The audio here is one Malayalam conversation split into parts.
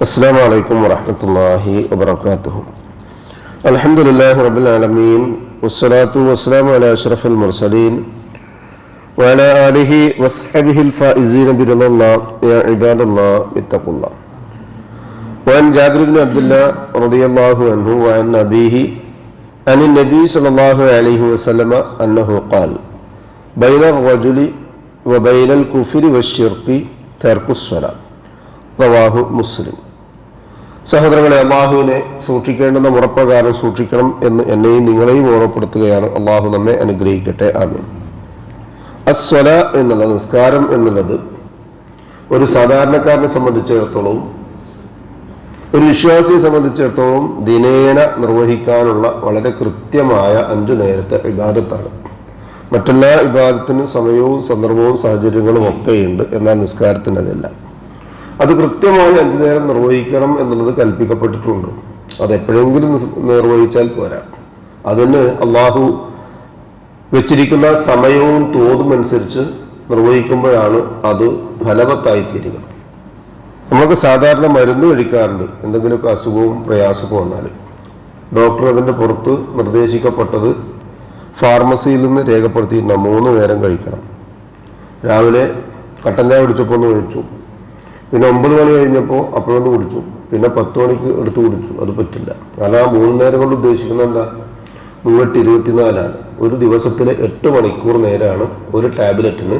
السلام عليكم ورحمة الله وبركاته الحمد لله رب العالمين والصلاة والسلام على أشرف المرسلين وعلى آله وصحبه الفائزين برضا الله يا عباد الله اتقوا الله وعن جابر بن عبد الله رضي الله عنه وعن أبيه عن النبي صلى الله عليه وسلم أنه قال بين الرجل وبين الكفر والشرك ترك الصلاة റവാഹു മുസ്ലിം സഹോദരങ്ങളെ അള്ളാഹുവിനെ സൂക്ഷിക്കേണ്ടുന്ന മുറപ്രകാരം സൂക്ഷിക്കണം എന്ന് എന്നെയും നിങ്ങളെയും ഓർമ്മപ്പെടുത്തുകയാണ് അള്ളാഹു നമ്മെ അനുഗ്രഹിക്കട്ടെ. ആമീൻ. അസ്വല എന്നുള്ള നിസ്കാരം എന്നുള്ളത് ഒരു സാധാരണക്കാരനെ സംബന്ധിച്ചിടത്തോളം ഒരു വിശ്വാസിയെ സംബന്ധിച്ചിടത്തോളം ദിനേന നിർവഹിക്കാനുള്ള വളരെ കൃത്യമായ അഞ്ചു നേരത്തെ വിവാദത്താണ് മറ്റെല്ലാ വിവാദത്തിനും സമയവും സന്ദർഭവും സാഹചര്യങ്ങളും ഒക്കെയുണ്ട് എന്നാൽ നിസ്കാരത്തിന് അതില്ല അത് കൃത്യമായി അഞ്ചു നേരം നിർവഹിക്കണം എന്നുള്ളത് കൽപ്പിക്കപ്പെട്ടിട്ടുണ്ട്. അത് എപ്പോഴെങ്കിലും നിർവഹിച്ചാൽ പോരാ. അതിന് അള്ളാഹു വെച്ചിരിക്കുന്ന സമയവും തോതും അനുസരിച്ച് നിർവഹിക്കുമ്പോഴാണ് അത് ഫലവത്തായി തീരുക. നമ്മൾക്ക് സാധാരണ മരുന്ന് കഴിക്കാറുണ്ട്. എന്തെങ്കിലുമൊക്കെ അസുഖവും പ്രയാസമൊക്കെ വന്നാൽ. ഡോക്ടർ അതിന്റെ പുറത്ത് നിർദ്ദേശിക്കപ്പെട്ടത് ഫാർമസിയിൽ നിന്ന് രേഖപ്പെടുത്തിയിട്ടുണ്ടാകും മൂന്ന് നേരം കഴിക്കണം. രാവിലെ കട്ടൻ ചായ കുടിച്ചപ്പോൾ ഒന്ന് കഴിച്ചു. പിന്നെ ഒമ്പത് മണി കഴിഞ്ഞപ്പോൾ അപ്പോഴൊന്ന് കുടിച്ചു. പിന്നെ പത്ത് മണിക്ക് എടുത്ത് കുടിച്ചു. അത് പറ്റില്ല. കാരണം ആ മൂന്ന് നേരം കൊണ്ട് ഉദ്ദേശിക്കുന്നത് എന്താ? മൂവെട്ട് ഇരുപത്തിനാലാണ്. ഒരു ദിവസത്തിൽ എട്ട് മണിക്കൂർ നേരമാണ് ഒരു ടാബ്ലറ്റിന്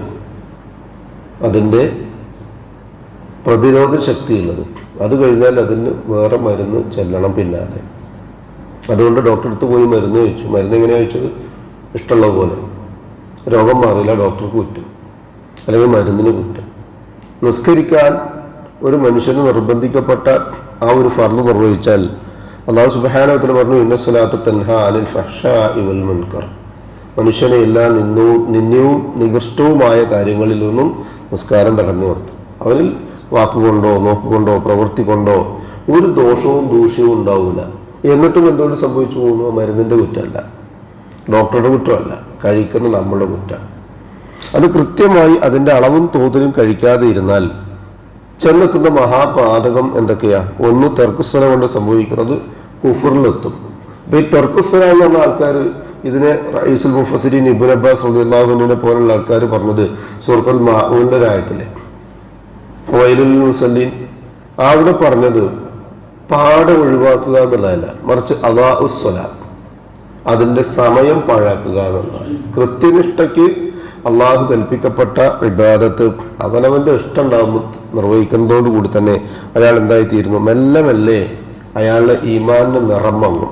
അതിന്റെ പ്രതിരോധ ശക്തിയുള്ളത്. അത് കഴിഞ്ഞാൽ അതിന് വേറെ മരുന്ന് ചെല്ലണം പിന്നാലെ. അതുകൊണ്ട് ഡോക്ടറെ അടുത്ത് പോയി മരുന്ന് കഴിച്ചു മരുന്ന് എങ്ങനെ കഴിച്ചത് ഇഷ്ടമുള്ള പോലെ. രോഗം മാറിയില്ല ഡോക്ടർക്ക് കുറ്റം. അല്ലെങ്കിൽ മരുന്നിന് കുറ്റം. നിസ്കരിക്കാൻ ഒരു മനുഷ്യന് നിർബന്ധിക്കപ്പെട്ട ആ ഒരു ഫർദ് നിർവഹിച്ചാൽ അള്ളാഹു സുബാനത്തിൽ പറഞ്ഞു ഇന്നസ്വലാത്ത് തൻഹ അനിൽ ഫഷ ഇവൽ മുൻകർ. മനുഷ്യനെ എല്ലാ നിന്നവും നിന്ദ്യവും നികൃഷ്ടവുമായ കാര്യങ്ങളിൽ നിന്നും നിസ്കാരം തടഞ്ഞു കൊടുത്തു അവരിൽ വാക്കുകൊണ്ടോ നോക്കുകൊണ്ടോ പ്രവൃത്തി കൊണ്ടോ ഒരു ദോഷവും ദൂഷ്യവും ഉണ്ടാവില്ല എന്നിട്ടും എന്തുകൊണ്ട് സംഭവിച്ചു പോകുന്നു? മരുന്നിന്റെ കുറ്റമല്ല. ഡോക്ടറുടെ കുറ്റമല്ല. കഴിക്കുന്ന നമ്മളുടെ കുറ്റം. അത് കൃത്യമായി അതിന്റെ അളവും തോതിലും കഴിക്കാതെ ഇരുന്നാൽ ചെന്നെത്തുന്ന മഹാപാതകം എന്തൊക്കെയാ? ഒന്ന് തെർക്കുസ്സല കൊണ്ട് സംഭവിക്കുന്നത് കുഫറിലെത്തും. അപ്പൊ ഈ തെർക്കുസ്സല എന്ന് ആൾക്കാർ ഇതിനെ റഈസുൽ മുഫസിരീൻ ഇബുൻ അബ്ബാസ് റളിയല്ലാഹുവിനെ പോലുള്ള ആൾക്കാർ പറഞ്ഞത് സുഹൃത്തുൽ മാഹുവിന്റെ രായത്തിലെ വൈലുൽ മുസല്ലീൻ. അവിടെ പറഞ്ഞത് പാടെ ഒഴിവാക്കുക എന്നുള്ളതല്ല മറിച്ച് അതാ ഉസ്വല അതിന്റെ സമയം പാഴാക്കുക എന്നുള്ളതാണ്. കൃത്യനിഷ്ഠയ്ക്ക് അള്ളാഹു കൽപ്പിക്കപ്പെട്ട ഇബാദത്ത്. അവനവന്റെ ഇഷ്ടം ഉണ്ടാകുമ്പോൾ നിർവഹിക്കുന്നതോടുകൂടി തന്നെ അയാൾ എന്തായിത്തീരുന്നു? മെല്ലെ മെല്ലെ അയാളുടെ ഈമാനിന് നിറം വാങ്ങും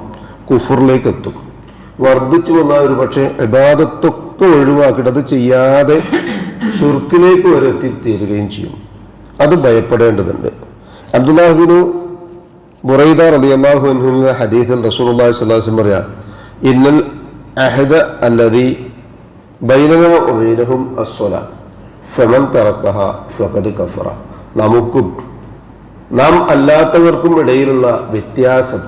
കുഫറിലേക്ക് എത്തും വർദ്ധിച്ചു വന്നാൽ ഒരു പക്ഷേ ഇബാദത്തൊക്കെ ഒഴിവാക്കിയിട്ട് അത് ചെയ്യാതെ ഷുർക്കിലേക്ക് വരെ എത്തിത്തീരുകയും ചെയ്യും. അത് ഭയപ്പെടേണ്ടതുണ്ട്. അബ്ദുല്ലാഹിബിനു ബുറൈദ റതി അള്ളാഹു ഹദീസിൽ റസൂലുള്ളാഹി സ്വല്ലല്ലാഹു അലൈഹി വസല്ലം പറയാം ഇന്നൽ അഹദ അല്ലതി ബൈനഹും അസ്വല ഫമൻ തറക്കഹ ഫഖദ് കഫറ. നമുക്കും നാം അല്ലാത്തവർക്കും ഇടയിലുള്ള വ്യത്യാസം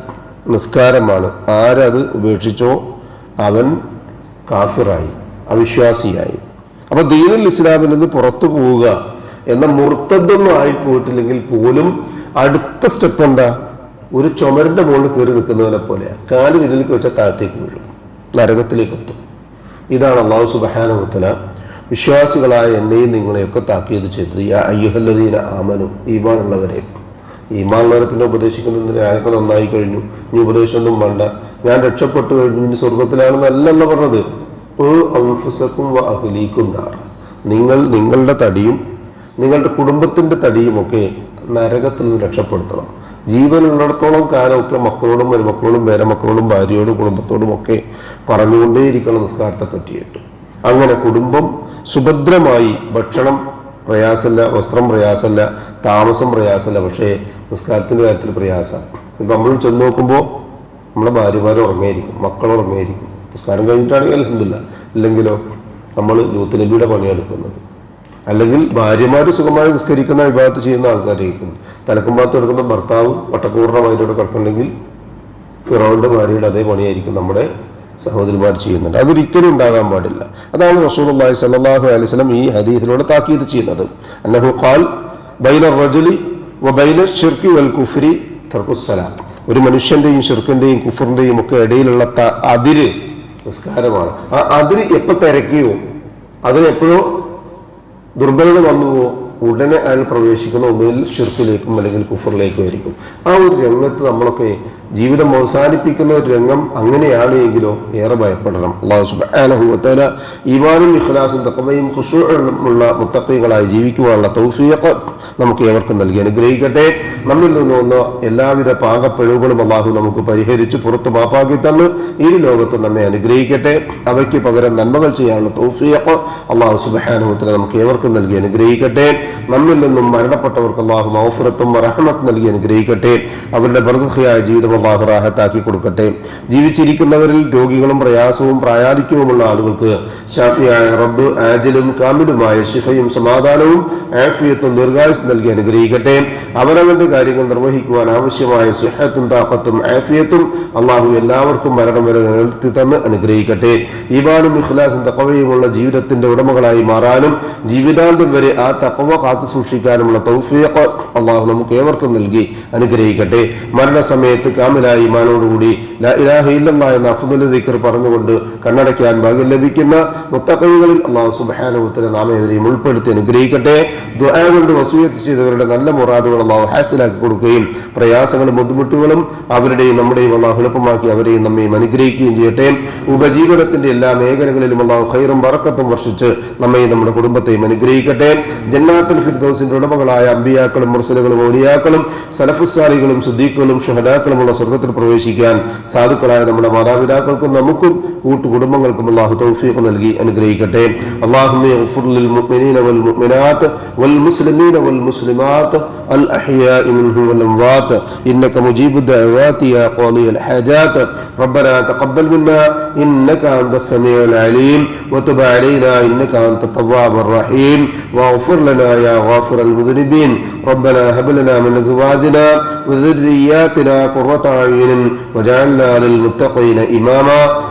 നിസ്കാരമാണ്. ആരത് ഉപേക്ഷിച്ചോ അവൻ കാഫിറായി അവിശ്വാസിയായി. അപ്പൊ ദീനുൽ ഇസ്ലാമിൽ നിന്ന് പുറത്തു പോവുക എന്ന മുർത്തദ്ദൊന്നും ആയി പോയിട്ടില്ലെങ്കിൽ പോലും അടുത്ത സ്റ്റെപ്പ് എന്താ? ഒരു ചുമരിന്റെ മുകളിൽ കയറി നിൽക്കുന്നവനെ പോലെയാണ് കാൽ വിരലിലേക്ക് വെച്ചാൽ താഴത്തേക്ക് വീഴും. നരകത്തിലേക്ക് എത്തും. ഇതാണ് അള്ളാഹു സുബഹാനുത്തല വിശ്വാസികളായ എന്നെയും നിങ്ങളെയൊക്കെ താക്കീത് ചെയ്തത് യാ അയ്യുഹല്ലദീന ആമനു ഈമാനുള്ളവരെ. ഈമാനുള്ളവരെ പിന്നെ ഉപദേശിക്കുന്നത് ഞാനൊക്കെ നന്നായി കഴിഞ്ഞു. ഇനി ഉപദേശമൊന്നും വേണ്ട. ഞാൻ രക്ഷപ്പെട്ടു കഴിഞ്ഞു. ഇനി സ്വർഗത്തിലാണെന്നല്ലെന്ന് പറഞ്ഞത്. അംഫുസക്കും അഹ്ലീക്കും നാർ. നിങ്ങൾ നിങ്ങളുടെ തടിയും നിങ്ങളുടെ കുടുംബത്തിന്റെ തടിയുമൊക്കെ നരകത്തിൽ നിന്ന് രക്ഷപ്പെടുത്തണം. ജീവനുള്ളിടത്തോളം കാലമൊക്കെ മക്കളോടും മരുമക്കളോടും പേരമക്കളോടും ഭാര്യയോടും കുടുംബത്തോടും ഒക്കെ പറഞ്ഞുകൊണ്ടേയിരിക്കണം നിസ്കാരത്തെ പറ്റിയിട്ട്. അങ്ങനെ കുടുംബം സുഭദ്രമായി ഭക്ഷണം പ്രയാസമല്ല വസ്ത്രം പ്രയാസമല്ല താമസം പ്രയാസമല്ല പക്ഷേ നിസ്കാരത്തിന്റെ കാര്യത്തിൽ പ്രയാസമാണ്. ഇപ്പം നമ്മൾ ചെന്ന് നോക്കുമ്പോൾ നമ്മുടെ ഭാര്യമാർ ഉറങ്ങിയിരിക്കും മക്കൾ ഉറങ്ങിയിരിക്കും. നിസ്കാരം കഴിഞ്ഞിട്ടാണെങ്കിൽ അലഹമില്ല ഇല്ലെങ്കിലോ നമ്മൾ യൂത്ത് നബിയുടെ പണിയെടുക്കുന്നത്. അല്ലെങ്കിൽ ഭാര്യമാർ സുഖമായി നിസ്കരിക്കുന്ന വിഭാഗത്ത് ചെയ്യുന്ന ആൾക്കാരായിരിക്കും. തലക്കുമ്പാത്ത് എടുക്കുന്ന ഭർത്താവ് വട്ടക്കൂറിനമായിട്ടോടെ കിടക്കുന്നുണ്ടെങ്കിൽ ഫിറോന്റെ ഭാര്യയുടെ അതേ പണിയായിരിക്കും നമ്മുടെ സഹോദരിമാർ ചെയ്യുന്നുണ്ട്. അതൊരിക്കലും ഉണ്ടാകാൻ പാടില്ല. അതാണ് റസൂലുള്ളാഹി സ്വല്ലല്ലാഹു അലൈഹി വസല്ലം ഈ ഹദീസിലൂടെ താക്കീത് ചെയ്യുന്നത്. ഖാൽ വൽ ഒരു മനുഷ്യന്റെയും ഷിർക്കിന്റെയും കുഫറിന്റെയും ഒക്കെ ഇടയിലുള്ള അതിര് നിസ്കാരമാണ്. ആ അതിര് എപ്പോ തിരക്കിയോ അതിനെപ്പോഴോ ദുർബലത വന്നുവോ ഉടനെ അയാൾ പ്രവേശിക്കുന്ന ഒന്നുകിൽ ഷിർക്കിലേക്കും അല്ലെങ്കിൽ കുഫറിലേക്കും ആയിരിക്കും. ആ ഒരു രംഗത്ത് നമ്മളൊക്കെ ജീവിതം അവസാനിപ്പിക്കുന്ന ഒരു രംഗം അങ്ങനെയാണ് എങ്കിലോ ഏറെ ഭയപ്പെടണം. അള്ളാഹു സുബാനഹുത്തല ഈമാനും ഇഖ്ലാസും തക്കവയും ഉള്ള മുത്തക്കൈകളായി ജീവിക്കുവാനുള്ള തൗഫീഖ് നമുക്ക് ഏവർക്കും നൽകി അനുഗ്രഹിക്കട്ടെ. നമ്മിൽ നിന്ന് വന്ന എല്ലാവിധ പാകപ്പിഴവുകളും അള്ളാഹു നമുക്ക് പരിഹരിച്ച് പുറത്ത് മാപ്പാക്കി തന്ന് ഈ ലോകത്ത് നമ്മെ അനുഗ്രഹിക്കട്ടെ. അവയ്ക്ക് പകരം നന്മകൾ ചെയ്യാനുള്ള തൗഫീഖ് അള്ളാഹു സുബാനഹുത്തല നമുക്ക് ഏവർക്കും നൽകി അനുഗ്രഹിക്കട്ടെ. നമ്മിൽ നിന്നും മരണപ്പെട്ടവർക്ക് അള്ളാഹു മൗഫുറത്തും റഹ്മത്ത് നൽകി അനുഗ്രഹിക്കട്ടെ. അവരുടെ ബർസഖിയായ ജീവിതം അള്ളാഹു റാഹത്താക്കി കൊടുക്കട്ടെ. ജീവിച്ചിരിക്കുന്നവരിൽ രോഗികളും പ്രയാസവും പ്രായാധിക്യവുമുള്ള ആളുകൾക്ക് ഷാഫിയായ റബ്ബ് ആജലും കാമിലുമായ ശിഫയും സമാധാനവും ആഫിയത്തും ദീർഘായുസ് നൽകി അനുഗ്രഹിക്കട്ടെ. അവരവരുടെ കാര്യങ്ങൾ നിർവഹിക്കുവാൻ ആവശ്യമായ സുഹത്തും താക്കത്തും ആഫിയത്തും അള്ളാഹു എല്ലാവർക്കും മരണം വരെ നിലനിർത്തി തന്ന് അനുഗ്രഹിക്കട്ടെ. ഈമാനും ഇഖ്ലാസും തക്കവയുമുള്ള ജീവിതത്തിന്റെ ഉടമകളായി മാറാനും ജീവിതാന്തം വരെ ആ തക്കവ കാത്തു സൂക്ഷിക്കാനുമുള്ള തൗഫീഖ് അള്ളാഹു നമുക്ക് ഏവർക്കും നൽകി അനുഗ്രഹിക്കട്ടെ. മരണസമയത്ത് കാമിലായി ഇമാനോടുകൂടി ലാ ഇലാഹ എന്ന അഫുദുൽ ദിക്കർ പറഞ്ഞുകൊണ്ട് കണ്ണടയ്ക്കാൻ ഭാഗ്യം ലഭിക്കുന്ന മുത്തക്കൈകളിൽ അള്ളാഹു സുബാനുഭവത്തിന് നാം ഇവരെയും ഉൾപ്പെടുത്തി അനുഗ്രഹിക്കട്ടെ. ദുആ കൊണ്ട് വസൂയത്ത് ചെയ്തവരുടെ നല്ല മുറാദുകൾ അള്ളാഹു ഹാസിലാക്കി കൊടുക്കുകയും പ്രയാസങ്ങളും ബുദ്ധിമുട്ടുകളും അവരുടെയും നമ്മുടെയും അള്ളാഹു എളുപ്പമാക്കി അവരെയും നമ്മയും അനുഗ്രഹിക്കുകയും ചെയ്യട്ടെ. ഉപജീവനത്തിന്റെ എല്ലാ മേഖലകളിലും അള്ളാഹു ഖൈറും വറക്കത്തും വർഷിച്ച് നമ്മയും നമ്മുടെ കുടുംബത്തെയും അനുഗ്രഹിക്കട്ടെ. ജന്നാത്തുൽ ഫിർദോസിന്റെ ഉടമകളായ അമ്പിയാക്കളും മുർസലുകളും ഔലിയാക്കളും സലഫുസാലികളും സുദ്ദീഖുകളും ഷുഹദാക്കളുമുള്ള സ്വർഗത്തിൽ പ്രവേശിക്കാൻ സാധുക്കളായ നമ്മുടെ മാതാപിതാക്കൾക്കും നമുക്കും കൂട്ടുകുടുംബങ്ങൾക്കും അള്ളാഹു തൗഫീഖ് നൽകി അനുഗ്രഹിക്കട്ടെ اللهم اغفر للمؤمنين والمؤمنات والمسلمين والمسلمات الأحياء منهم والأموات إنك مجيب الدعوات يا قاضي الحاجات ربنا تقبل منا إنك أنت السميع العليم وتب علينا إنك أنت التواب الرحيم واغفر لنا يا غافر المذنبين ربنا هب لنا من أزواجنا وذرياتنا قرة أعين وجعلنا للمتقين إماما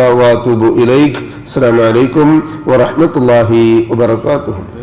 wa atubu ilaik. Assalamualaikum warahmatullahi wabarakatuh.